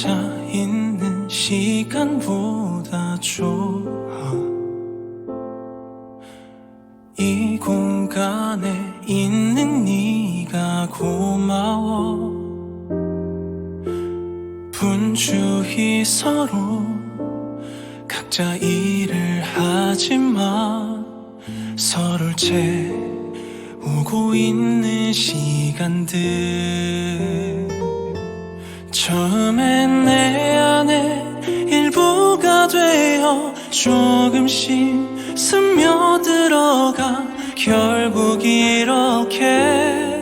혼자 있는 시간보다 좋아. 이 공간에 있는 네가 고마워. 분주히 서로 각자 일을 하지만 서로를 채우고 있는 시간들 처음엔 내 안에 일부가 되어 조금씩 스며들어가 결국 이렇게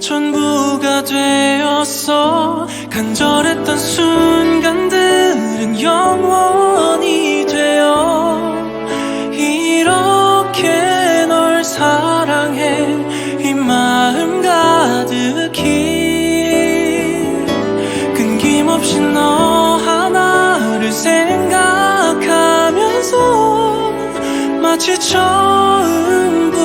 전부가 되었어 간절했던 순간들은 영원히 마치 처음부터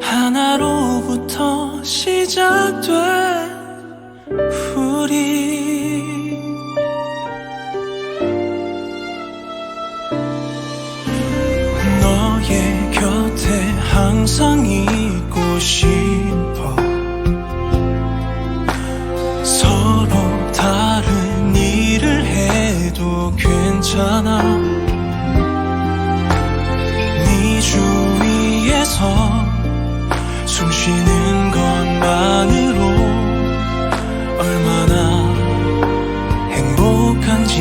하나로부터 시작돼 우리. 너의 곁에 항상 있 괜찮아. 네 주위에서 숨 쉬는 것만으로 얼마나 행복한지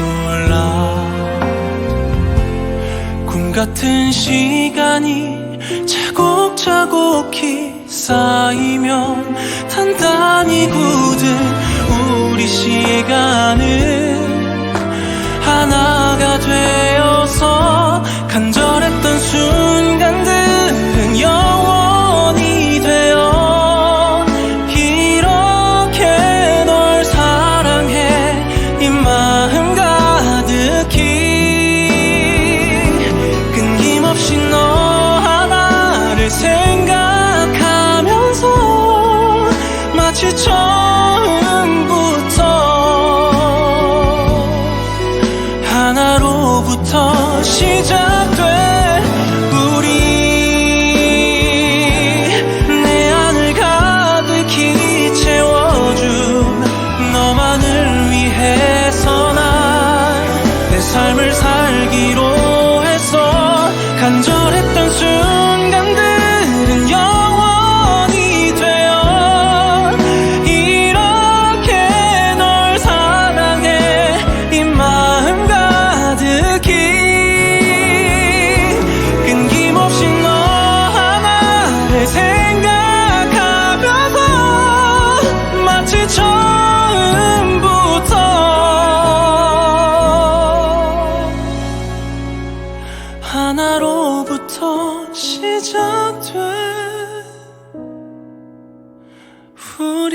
몰라. 꿈 같은 시간이 차곡차곡히 쌓이면 단단히 굳은 우리 시간은 하나가 되어서 간절했던 순간들은 영원히 되어 이렇게 널 사랑해. 이 마음 가득히 끊김없이 너 하나를 생각하면서 마치 처 하나로부터 시작 다시 처음부터 하나로부터 시작돼 우리